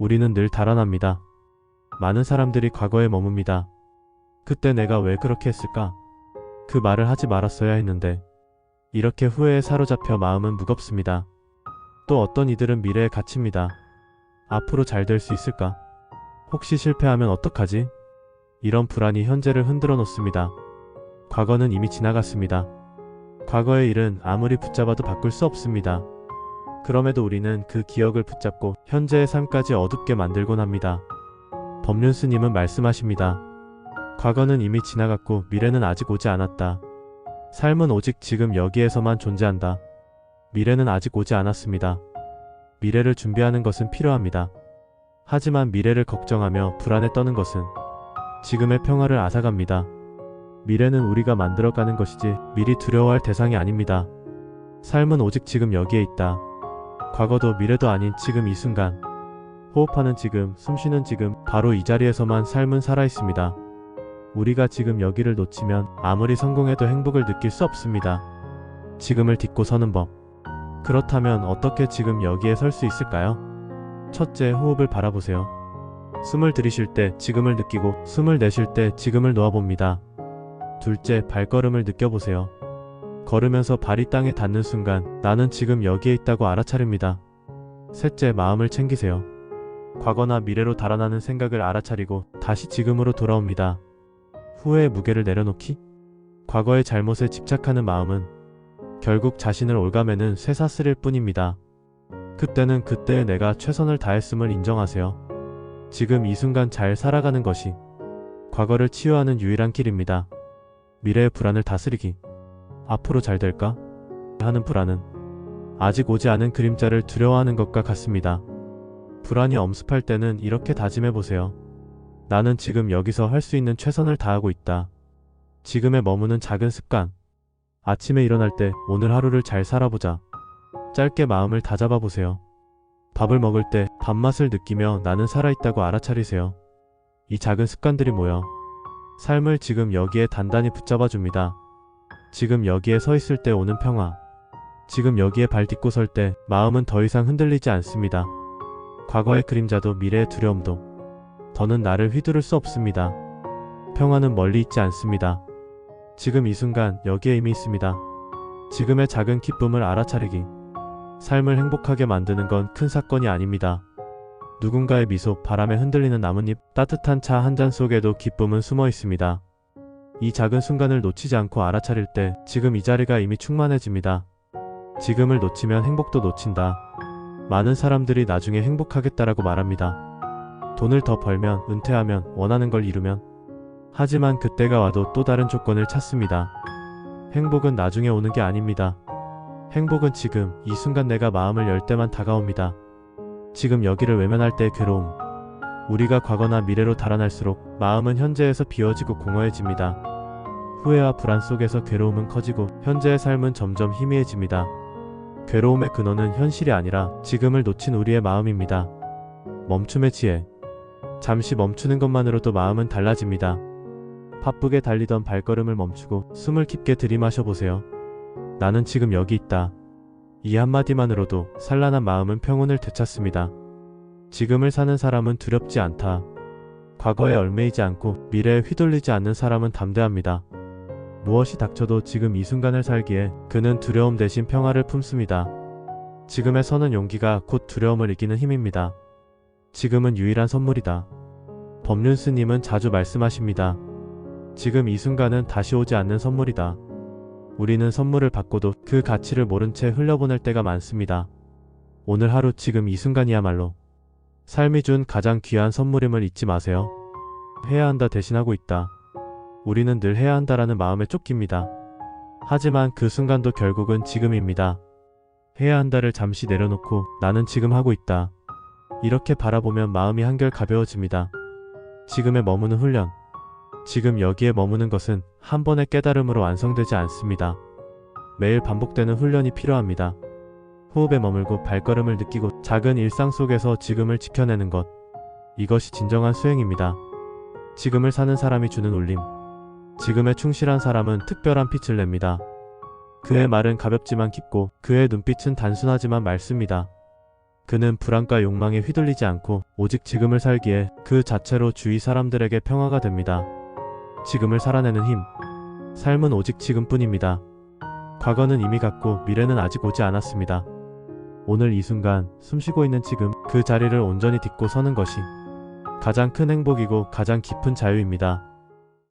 우리는 늘 달아납니다. 많은 사람들이 과거에 머뭅니다. 그때 내가 왜 그렇게 했을까? 그 말을 하지 말았어야 했는데. 이렇게 후회에 사로잡혀 마음은 무겁습니다. 또 어떤 이들은 미래에 갇힙니다. 앞으로 잘 될 수 있을까? 혹시 실패하면 어떡하지? 이런 불안이 현재를 흔들어 놓습니다. 과거는 이미 지나갔습니다. 과거의 일은 아무리 붙잡아도 바꿀 수 없습니다. 그럼에도 우리는 그 기억을 붙잡고 현재의 삶까지 어둡게 만들곤 합니다. 법륜 스님은 말씀하십니다. 과거는 이미 지나갔고 미래는 아직 오지 않았다. 삶은 오직 지금 여기에서만 존재한다. 미래는 아직 오지 않았습니다. 미래를 준비하는 것은 필요합니다. 하지만 미래를 걱정하며 불안에 떠는 것은 지금의 평화를 앗아갑니다. 미래는 우리가 만들어가는 것이지 미리 두려워할 대상이 아닙니다. 삶은 오직 지금 여기에 있다. 과거도 미래도 아닌 지금 이 순간. 호흡하는 지금, 숨쉬는 지금, 바로 이 자리에서만 삶은 살아있습니다. 우리가 지금 여기를 놓치면 아무리 성공해도 행복을 느낄 수 없습니다. 지금을 딛고 서는 법. 그렇다면 어떻게 지금 여기에 설 수 있을까요? 첫째, 호흡을 바라보세요. 숨을 들이쉴 때 지금을 느끼고 숨을 내쉴 때 지금을 놓아봅니다. 둘째, 발걸음을 느껴보세요. 걸으면서 발이 땅에 닿는 순간 나는 지금 여기에 있다고 알아차립니다. 셋째, 마음을 챙기세요. 과거나 미래로 달아나는 생각을 알아차리고 다시 지금으로 돌아옵니다. 후회의 무게를 내려놓기? 과거의 잘못에 집착하는 마음은 결국 자신을 올가매는 쇠사슬일 뿐입니다. 그때는 그때의 내가 최선을 다했음을 인정하세요. 지금 이 순간 잘 살아가는 것이 과거를 치유하는 유일한 길입니다. 미래의 불안을 다스리기. 앞으로 잘 될까? 하는 불안은 아직 오지 않은 그림자를 두려워하는 것과 같습니다. 불안이 엄습할 때는 이렇게 다짐해 보세요. 나는 지금 여기서 할 수 있는 최선을 다하고 있다. 지금에 머무는 작은 습관. 아침에 일어날 때 오늘 하루를 잘 살아보자. 짧게 마음을 다잡아 보세요. 밥을 먹을 때 밥맛을 느끼며 나는 살아있다고 알아차리세요. 이 작은 습관들이 모여 삶을 지금 여기에 단단히 붙잡아 줍니다. 지금 여기에 서 있을 때 오는 평화. 지금 여기에 발 딛고 설 때 마음은 더 이상 흔들리지 않습니다. 과거의 그림자도 미래의 두려움도 더는 나를 휘두를 수 없습니다. 평화는 멀리 있지 않습니다. 지금 이 순간 여기에 이미 있습니다. 지금의 작은 기쁨을 알아차리기. 삶을 행복하게 만드는 건 큰 사건이 아닙니다. 누군가의 미소, 바람에 흔들리는 나뭇잎, 따뜻한 차 한 잔 속에도 기쁨은 숨어 있습니다. 이 작은 순간을 놓치지 않고 알아차릴 때 지금 이 자리가 이미 충만해집니다. 지금을 놓치면 행복도 놓친다. 많은 사람들이 나중에 행복하겠다라고 말합니다. 돈을 더 벌면, 은퇴하면, 원하는 걸 이루면. 하지만 그때가 와도 또 다른 조건을 찾습니다. 행복은 나중에 오는 게 아닙니다. 행복은 지금, 이 순간 내가 마음을 열 때만 다가옵니다. 지금 여기를 외면할 때의 괴로움. 우리가 과거나 미래로 달아날수록 마음은 현재에서 비워지고 공허해집니다. 후회와 불안 속에서 괴로움은 커지고 현재의 삶은 점점 희미해집니다. 괴로움의 근원은 현실이 아니라 지금을 놓친 우리의 마음입니다. 멈춤의 지혜. 잠시 멈추는 것만으로도 마음은 달라집니다. 바쁘게 달리던 발걸음을 멈추고 숨을 깊게 들이마셔 보세요. 나는 지금 여기 있다. 이 한마디만으로도 산란한 마음은 평온을 되찾습니다. 지금을 사는 사람은 두렵지 않다. 과거에 얽매이지 않고 미래에 휘둘리지 않는 사람은 담대합니다. 무엇이 닥쳐도 지금 이 순간을 살기에 그는 두려움 대신 평화를 품습니다. 지금의 서는 용기가 곧 두려움을 이기는 힘입니다. 지금은 유일한 선물이다. 법륜 스님은 자주 말씀하십니다. 지금 이 순간은 다시 오지 않는 선물이다. 우리는 선물을 받고도 그 가치를 모른 채 흘려보낼 때가 많습니다. 오늘 하루 지금 이 순간이야말로 삶이 준 가장 귀한 선물임을 잊지 마세요. 해야 한다 대신하고 있다. 우리는 늘 해야 한다라는 마음에 쫓깁니다. 하지만 그 순간도 결국은 지금입니다. 해야 한다를 잠시 내려놓고 나는 지금 하고 있다. 이렇게 바라보면 마음이 한결 가벼워집니다. 지금에 머무는 훈련. 지금 여기에 머무는 것은 한 번의 깨달음으로 완성되지 않습니다. 매일 반복되는 훈련이 필요합니다. 호흡에 머물고 발걸음을 느끼고 작은 일상 속에서 지금을 지켜내는 것. 이것이 진정한 수행입니다. 지금을 사는 사람이 주는 울림. 지금에 충실한 사람은 특별한 빛을 냅니다. 그의 말은 가볍지만 깊고 그의 눈빛은 단순하지만 맑습니다. 그는 불안과 욕망에 휘둘리지 않고 오직 지금을 살기에 그 자체로 주위 사람들에게 평화가 됩니다. 지금을 살아내는 힘. 삶은 오직 지금뿐입니다. 과거는 이미 갔고 미래는 아직 오지 않았습니다. 오늘 이 순간 숨쉬고 있는 지금 그 자리를 온전히 딛고 서는 것이 가장 큰 행복이고 가장 깊은 자유입니다.